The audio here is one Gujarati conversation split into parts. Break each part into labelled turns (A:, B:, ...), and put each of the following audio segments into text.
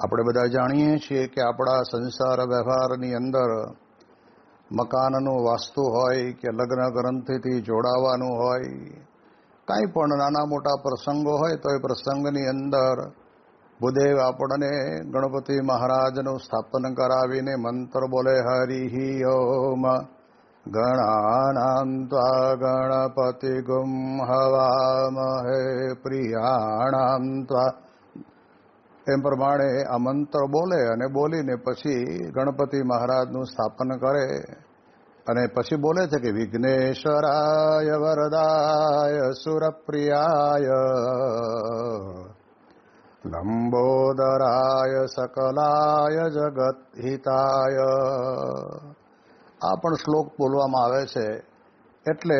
A: આપણે બધા જાણીએ છીએ કે આપણા સંસાર વ્યવહારની અંદર મકાનનું વાસ્તુ હોય કે લગ્ન ગ્રંથિથી જોડાવાનું હોય, કાંઈ પણ નાના મોટા પ્રસંગો હોય, તો એ પ્રસંગની અંદર બુદેવ આપણને ગણપતિ મહારાજનું સ્થાપન કરાવીને મંત્ર બોલે, હરિ ઓમ ગણાનાંત્વા ગણપતિ ગુમ હવામહે પ્રિયાણામ ત્વા એમ પ્રમાણે આ મંત્ર બોલે અને બોલીને પછી ગણપતિ મહારાજનું સ્થાપન કરે અને પછી બોલે છે કે વિઘ્નેશ્વરાય વરદાય સુરપ્રિયાય, લંબોદરાય સકલાય જગતહિતાય આ પણ શ્લોક બોલવામાં આવે છે. એટલે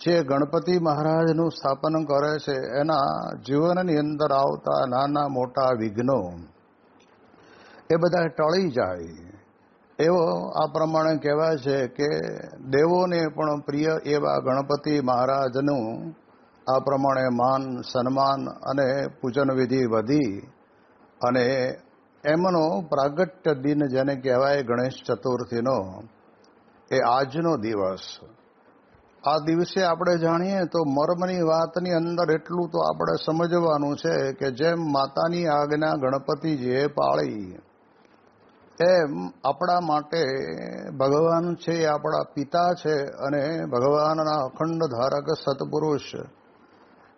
A: જે ગણપતિ મહારાજનું સ્થાપન કરે છે, એના જીવનની અંદર આવતા નાના મોટા વિઘ્નો એ બધા ટળી જાય. એવો આ પ્રમાણે કહેવાય છે કે દેવોને પણ પ્રિય એવા ગણપતિ મહારાજનું આ પ્રમાણે માન, સન્માન અને પૂજન વિધિ વધી અને એમનો પ્રાગટ્ય દિન જેને કહેવાય ગણેશ ચતુર્થીનો, એ આજનો દિવસ આ દિવસે આપણે જાણીએ તો મર્મની વાતની અંદર એટલું તો આપણે સમજવાનું છે કે જેમ માતાની આજ્ઞા ગણપતિજીએ પાળી, એમ આપણા માટે ભગવાન છે એ આપણા પિતા છે અને ભગવાનના અખંડ ધારક સત્પુરુષ.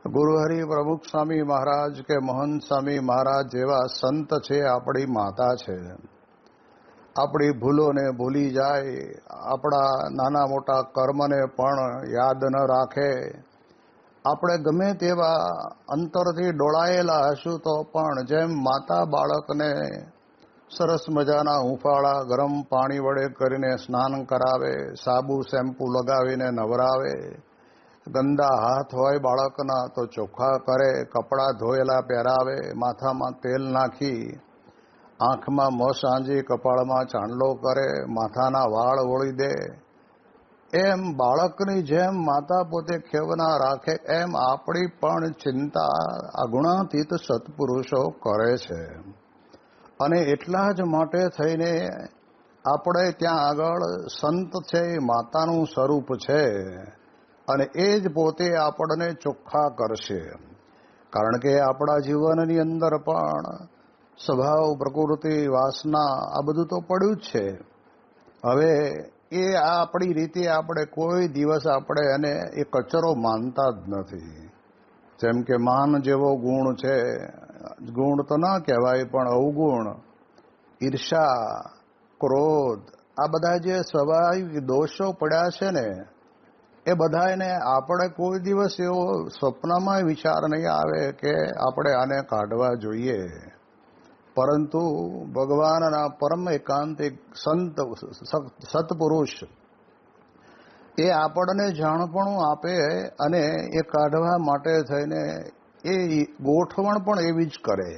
A: ગુરુહરિ પ્રમુખ સ્વામી મહારાજ કે મહંત સ્વામી મહારાજ જેવા સંત છે આપણી માતા છે. આપણી ભૂલોને ભૂલી જાય, આપણા નાના મોટા કર્મને પણ યાદ ન રાખે. આપણે ગમે તેવા અંતરથી ડોળાયેલા હશું તો પણ જેમ માતા બાળકને સરસ મજાના હુંફાળા ગરમ પાણી વડે કરીને સ્નાન કરાવે, સાબુ, શેમ્પુ લગાવીને નવરાવે, ગંદા હાથ હોય બાળકના તો ચોખ્ખા કરે, કપડાં ધોયેલા પહેરાવે, માથામાં તેલ નાખી આંખમાં મોં સાંજી કપાળમાં ચાંદલો કરે, માથાના વાળ ઓળી દે. એમ બાળકની જેમ માતા પોતે ખેવના રાખે, એમ આપણી પણ ચિંતા આ ગુણાતીત સત્પુરુષો કરે છે. અને એટલા જ માટે થઈને આપણે ત્યાં આગળ સંત છે માતાનું સ્વરૂપ છે. અને એ જ પોતે આપણને ચોખ્ખા કરશે. કારણ કે આપણા જીવનની અંદર પણ સ્વભાવ, પ્રકૃતિ, વાસના, આ બધું તો પડ્યું જ છે. હવે એ આપણી રીતે આપણે કોઈ દિવસ આપણે એને એ કચરો માનતા જ નથી. જેમ કે માન જેવો ગુણ છે, ગુણ તો ના કહેવાય, પણ અવગુણ, ઈર્ષા, ક્રોધ, આ બધા જે સ્વાભાવિક દોષો પડ્યા છે ને, એ બધા એને આપણે કોઈ દિવસ એવો સ્વપ્નમાં વિચાર નહીં આવે કે આપણે આને કાઢવા જોઈએ. પરંતુ ભગવાનના પરમ એકાંતિક સંત સત્પુરુષ એ આપણને જાણપણું આપે અને એ કાઢવા માટે થઈને એ ગોઠવણ પણ એવી જ કરે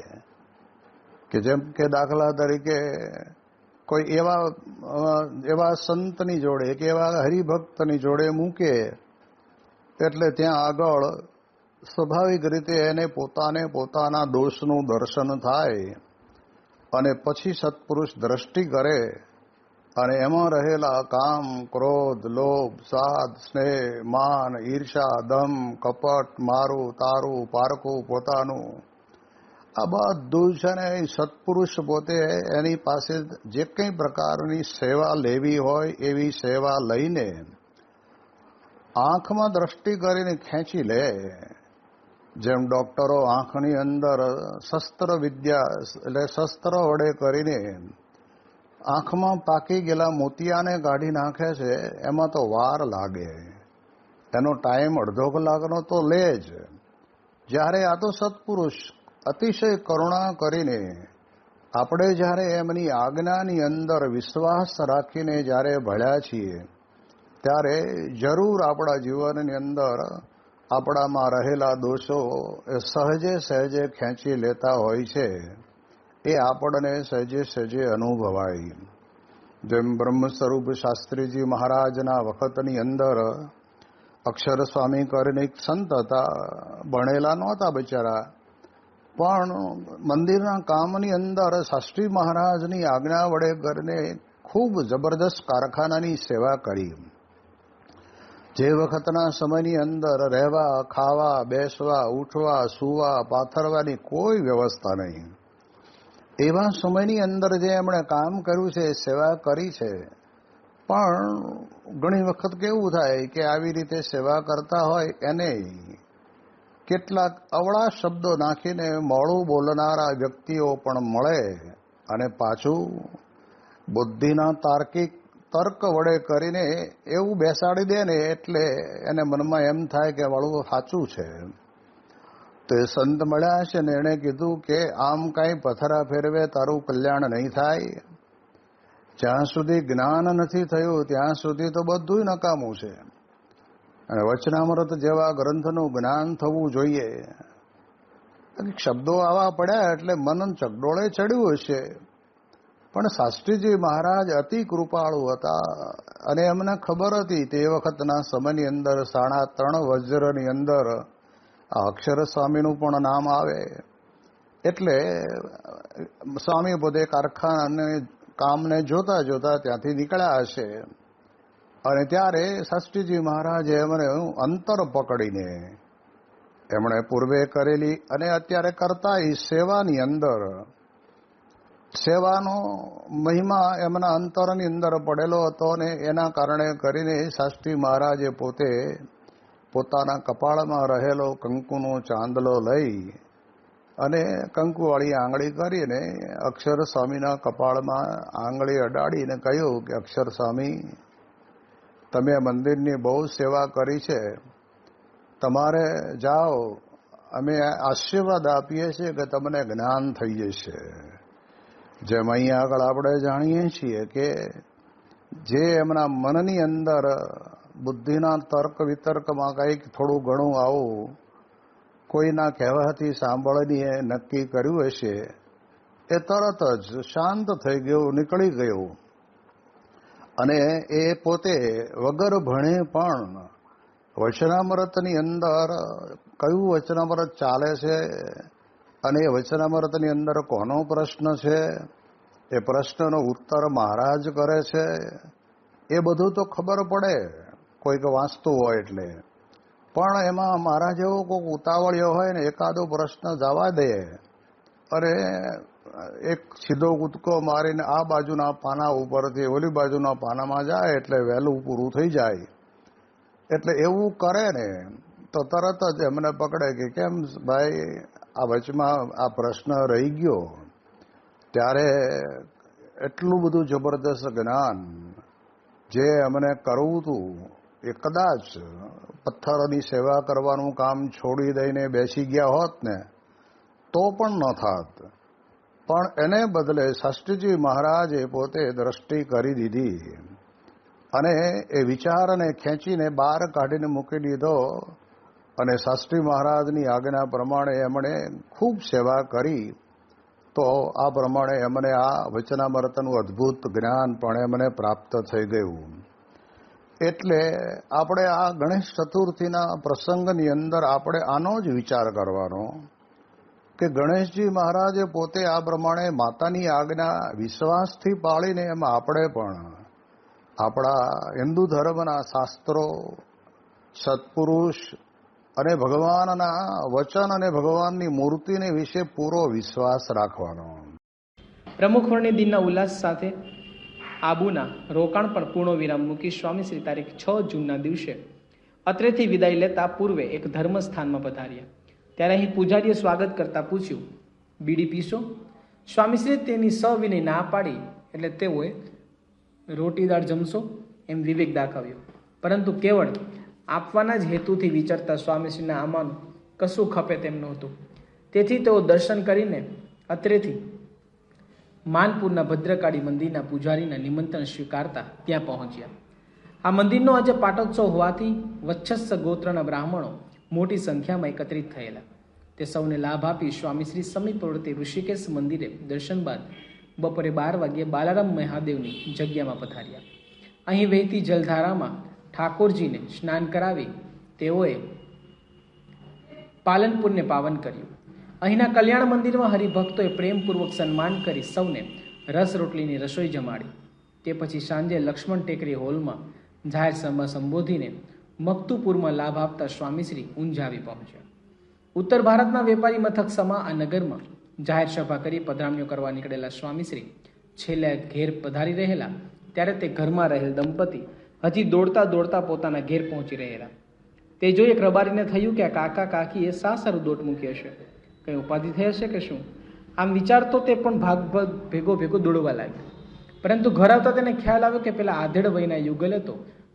A: કે જેમ કે દાખલા તરીકે કોઈ એવા એવા સંતની જોડે કે એવા હરિભક્તની જોડે મૂકે એટલે ત્યાં આગળ સ્વાભાવિક રીતે એને પોતાને પોતાના દોષનું દર્શન થાય અને પછી સત્પુરુષ દ્રષ્ટિ કરે અને એમાં રહેલા કામ, ક્રોધ, લોભ, સાદ, સ્નેહ, માન ઈર્ષા દમ, કપટ, મારું, તારું, પારકું, પોતાનું, આ બધું છે ને સત્પુરુષ પોતે એની પાસે જે કંઈ પ્રકારની સેવા લેવી હોય એવી સેવા લઈને આંખમાં દ્રષ્ટિ કરીને ખેંચી લે. જેમ ડોક્ટરો આંખની અંદર શસ્ત્ર વિદ્યા, એટલે શસ્ત્ર વડે કરીને આંખમાં પાકી ગયેલા મોતિયાને કાઢી નાખે છે, એમાં તો વાર લાગે. એનો ટાઈમ અડધો કલાકનો તો લે જ. જ્યારે આ તો સત્પુરુષ અતિશય કરુણા કરીને આપણે જ્યારે એમની આજ્ઞાની અંદર વિશ્વાસ રાખીને જ્યારે ભળ્યા છીએ, ત્યારે જરૂર આપણા જીવનની અંદર આપણામાં રહેલા દોષો એ સહજે સહેજે ખેંચી લેતા હોય છે, એ આપણને સહેજે સહેજે અનુભવાય. જેમ બ્રહ્મ સ્વરૂપ શાસ્ત્રીજી મહારાજના વખતની અંદર અક્ષર સ્વામી કરીને સંત હતા, ભણેલા નહોતા બિચારા. પણ મંદિરના કામની અંદર શાસ્ત્રી મહારાજની આજ્ઞા વડે કરીને ખૂબ જબરદસ્ત કારખાનાની સેવા કરી. જે વખતના સમયની અંદર રહેવા, ખાવા, બેસવા, ઉઠવા, સૂવા, પાથરવાની કોઈ વ્યવસ્થા નહીં. એવા સમયની અંદર જે એમણે કામ કર્યું છે, સેવા કરી છે, પણ ઘણી વખત કેવું થાય કે આવી રીતે સેવા કરતા હોય એને કેટલાક અવળા શબ્દો નાખીને મોડું બોલનારા વ્યક્તિઓ પણ મળે અને પાછું બુદ્ધિના તાર્કિક તર્ક વડે કરીને એવું બેસાડી દે ને એટલે એને મનમાં એમ થાય કે વાળું સાચું છે. તો એ સંત મળ્યા છે ને એણે કીધું કે આમ કાંઈ પથરા ફેરવે તારું કલ્યાણ નહીં થાય. જ્યાં સુધી જ્ઞાન નથી થયું, ત્યાં સુધી તો બધું નકામું છે. અને વચનામૃત જેવા ગ્રંથનું જ્ઞાન થવું જોઈએ. શબ્દો આવા પડ્યા એટલે મનન ચકડોળે ચડ્યું હશે. પણ શાસ્ત્રીજી મહારાજ અતિ કૃપાળુ હતા. અને એમને ખબર હતી તે વખતના સમયની અંદર, સાડા ત્રણ વજ્રની અંદર, આ અક્ષર સ્વામીનું પણ નામ આવે. એટલે સ્વામી પોતે કારખાને કામને જોતા જોતા ત્યાંથી નીકળ્યા હશે. અને ત્યારે શાસ્ત્રીજી મહારાજે એમને અંતર પકડીને એમણે પૂર્વે કરેલી અને અત્યારે કરતા એ સેવાની અંદર સેવાનો મહિમા એમના અંતરની અંદર પડેલો હતો અને એના કારણે કરીને શાસ્ત્રી મહારાજે પોતે પોતાના કપાળમાં રહેલો કંકુનો ચાંદલો લઈ અને કંકુવાળી આંગળી કરીને અક્ષર સ્વામીના કપાળમાં આંગળી અડાડીને કહ્યું કે, અક્ષર સ્વામી, તમે મંદિરની બહુ સેવા કરી છે. તમારે જાઓ. અમે આશીર્વાદ આપીએ છીએ કે તમને જ્ઞાન થઈ જશે. જેમ અહીંયા આગળ આપણે જાણીએ છીએ કે જે એમના મનની અંદર બુદ્ધિના તર્ક વિતર્કમાં કંઈક થોડું ઘણું આવું કોઈના કહેવાથી સાંભળીને નક્કી કર્યું હશે, એ તરત જ શાંત થઈ ગયું, નીકળી ગયું. અને એ પોતે વગર ભણે પણ વચનામૃતની અંદર કયું વચનામૃત ચાલે છે? અને એ વચનામૃતની અંદર કોનો પ્રશ્ન છે? એ પ્રશ્નનો ઉત્તર મહારાજ કરે છે. એ બધું તો ખબર પડે, કોઈક વાંચતું હોય એટલે. પણ એમાં મહારાજ એવો કોઈક ઉતાવળ્યો હોય ને, એકાદો પ્રશ્ન જવા દે. અરે, એક સીધો કૂદકો મારીને આ બાજુના પાના ઉપરથી, ઓલી બાજુના પાનામાં જાય એટલે વહેલું પૂરું થઈ જાય. એટલે એવું કરે ને, તો તરત જ એમને પકડે કે કેમ ભાઈ આ વચમાં આ પ્રશ્ન રહી ગયો, ત્યારે એટલું બધું જબરદસ્ત જ્ઞાન જે અમને કરવું હતું, એ કદાચ પથ્થરની સેવા કરવાનું કામ છોડી દઈને બેસી ગયા હોત ને, તો પણ ન થાત. પણ એને બદલે શાસ્ત્રીજી મહારાજે પોતે દ્રષ્ટિ કરી દીધી અને એ વિચારને ખેંચીને બહાર કાઢીને મૂકી દીધો. અને શાસ્ત્રી મહારાજની આજ્ઞા પ્રમાણે એમણે ખૂબ સેવા કરી, તો આ પ્રમાણે એમને આ વચનામૃતનું અદ્ભુત જ્ઞાન પણ એમને પ્રાપ્ત થઈ ગયું. એટલે આપણે આ ગણેશ ચતુર્થીના પ્રસંગની અંદર આપણે આનો જ વિચાર કરવાનો કે ગણેશજી મહારાજે પોતે આ પ્રમાણે માતાની આજ્ઞા વિશ્વાસથી પાળીને એમાં આપણે પણ આપણા હિન્દુ ધર્મના શાસ્ત્રો, સત્પુરુષ અને ભગવાનના વચન અને ભગવાનની મૂર્તિને વિશે પૂરો વિશ્વાસ રાખવાનો.
B: પ્રમુખ વર્ણિ દિનના ઉલ્લાસ સાથે આબુના રોકાણ પર પૂર્ણ વિરામ મૂકી સ્વામી શ્રી તારીખ છ જૂનના દિવસે અત્રેથી વિદાય લેતા પૂર્વે એક ધર્મસ્થાનમાં પધાર્યા. ત્યારે અહીં પૂજારીએ સ્વાગત કરતા પૂછ્યું, બીડી પીશો? સ્વામીશ્રીએ તેની સવિનય ના પાડી એટલે તેઓએ રોટી દાળ જમશો? એમ વિવેક દાખવ્યો. પરંતુ કેવળ આપવાના જ હેતુથી વિચારતા સ્વામીશ્રીના આમાં કશું ખપે તેમ નહોતું. તેથી તેઓ દર્શન કરીને અત્રેથી માનપુરના ભદ્રકાળી મંદિરના પૂજારીના નિમંત્રણ સ્વીકારતા ત્યાં પહોંચ્યા. આ મંદિરનો આજે પાટોત્સવ હોવાથી વચ્છસ્સ ગોત્રના બ્રાહ્મણો મોટી સંખ્યામાં એકત્રિત થયેલા. તે સૌને લાભ આપી સ્વામીશ્રી સમીપવર્તી ઋષિકેશ મંદિરે દર્શન બાદ બપોરે બાર વાગ્યે બાલારામ મહાદેવની જગ્યામાં પધાર્યા. અહીં વહેતી જલધારામાં ઠાકોરજીને સ્નાન કરાવી તેઓએ પાલનપુરને પાવન કર્યું. અહીંના કલ્યાણ મંદિરમાં હરિભક્તોએ પ્રેમપૂર્વક સન્માન કરી સૌને રસ રોટલીની રસોઈ જમાડી. તે પછી સાંજે લક્ષ્મણ ટેકરી હોલમાં જાહેર સભા સંબોધીને મક્તુપુરમાં લાભ આપતા સ્વામીશ્રી ઊંઝાવી પહોંચ્યા. ઉત્તર ભારતના વેપારી મથક સમા આ નગરમાં જાહેર સભા કરી પધરામણીઓ કરવા નીકળેલા સ્વામીશ્રી છેલ્લે ઘેર પધારી રહેલા. ત્યારે તે ઘરમાં રહેલ દંપતી હજી દોડતા દોડતા પોતાના ઘેર પહોંચી રહેલા. તે જોઈ એક રબારીને થયું કે આ કાકા કાકીએ સા સારું દોટ મૂકી હશે. કંઈ ઉપાધિ થઈ હશે કે શું? આમ વિચારતો તે પણ ભાગ ભાગ ભેગો દોડવા લાગ્યો. પરંતુ ઘર આવતા તેને ખ્યાલ આવ્યો કે પેલા આધેડ વયના યુગલે તો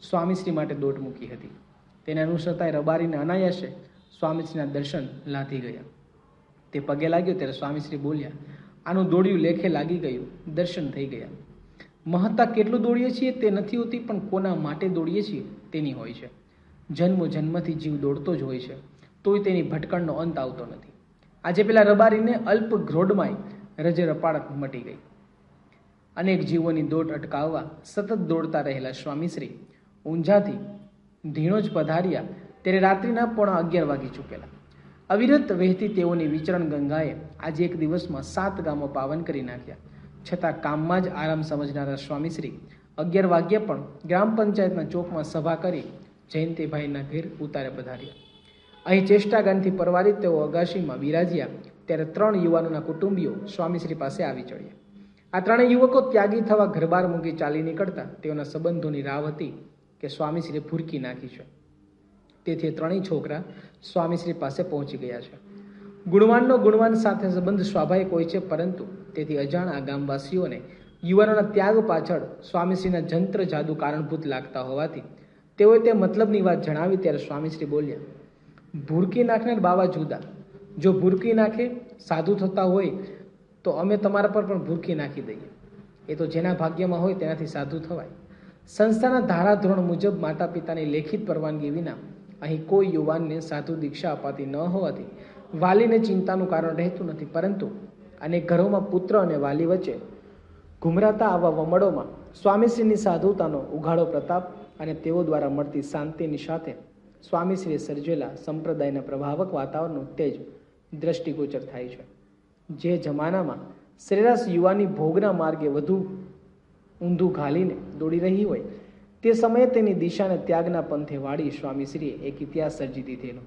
B: સ્વામીશ્રી માટે દોટ મૂકી હતી. તેને અનુસરતા એ રબારીને અનાયાસે સ્વામીશ્રીના દર્શન લાંધી ગયા. તે પગે લાગ્યો ત્યારે સ્વામીશ્રી બોલ્યા, આનું દોડ્યું લેખે લાગી ગયું, દર્શન થઈ ગયા. મહત્તા કેટલું દોડીએ છીએ તે નથી હોતી, પણ કોના માટે દોડીએ છીએ તેની હોય છે. જન્મ જન્મથી જીવ દોડતો જ હોય છે, તોય તેની ભટકણનો અંત આવતો નથી. આજે પેલા રબારીને અલ્પ ઘ્રોડમાંય રજે રપાળક મટી ગઈ. અનેક જીવોની દોટ અટકાવવા સતત દોડતા રહેલા સ્વામીશ્રી ઊંઝાથી ધીણો જ પધાર્યા ત્યારે રાત્રિના પોણા અગિયાર વાગી ચૂકેલા. અવિરત વહેતી તેઓની વિચરણ ગંગાએ આજે એક દિવસમાં સાત ગામો પાવન કરી નાખ્યા. છતાં કામમાં જ આરામ સમજનારા સ્વામીશ્રી અગિયાર વાગ્યે પણ ગ્રામ પંચાયતના ચોકમાં સભા કરી જયંતિભાઈના ઘેર ઉતારે પધાર્યા. અહીં ચેષ્ટાગાનથી પરવારી તેઓ અગાશીમાં બિરાજ્યા ત્યારે ત્રણ યુવાનોના કુટુંબીઓ સ્વામીશ્રી પાસે આવી ચડ્યા. આ ત્રણેય યુવકો ત્યાગી થવા ઘરબાર મૂકી ચાલી નીકળતા તેઓના સંબંધોની રાવ હતી કે સ્વામીશ્રીએ ભૂરકી નાખી છે. તેથી ત્રણેય છોકરા સ્વામીશ્રી પાસે પહોંચી ગયા છે. ગુણવાનનો ગુણવાન સાથે સંબંધ સ્વાભાવિક હોય છે, પરંતુ તેથી અજાણ ગામવાસીઓને યુવાનોના ત્યાગ પાછળ સ્વામીશ્રીના જંત્ર જાદુ કારણભૂત લાગતા હોવાથી તેઓએ તે મતલબની વાત જણાવી ત્યારે સ્વામીશ્રી બોલ્યા, ભૂરકી નાખનાર બાવા જુદા. જો ભૂરકી નાખે, સાધુ થતા હોય, તો અમે તમારા પર પણ ભૂરકી નાખી દઈએ. એ તો જેના ભાગ્યમાં હોય તેનાથી સાધુ થવાય. સંસ્થાના ધારાધોરણ મુજબ માતા પિતાની લેખિત પરવાનગી વિના અહીં કોઈ યુવાનને સાધુ દીક્ષા અપાતી ન હોવાથી વાલીને ચિંતાનું કારણ રહેતું નથી. પરંતુ અનેક ઘરોમાં પુત્ર અને વાલી વચ્ચે ઘુમરાતા આવા વમળોમાં સ્વામીશ્રીની સાધુતાનો ઉઘાડો પ્રતાપ અને તેઓ દ્વારા મળતી શાંતિની સાથે સ્વામીશ્રીએ સર્જેલા સંપ્રદાયના પ્રભાવક વાતાવરણનું તેજ દ્રષ્ટિગોચર થાય છે. જે જમાનામાં સરેરાશ યુવાની ભોગના માર્ગે વધુ ઊંધું ઘાલીને દોડી રહી હોય, તે સમયે તેની દિશાને ત્યાગના પંથે વાળી સ્વામીશ્રીએ એક ઇતિહાસ સર્જી દીધેલો.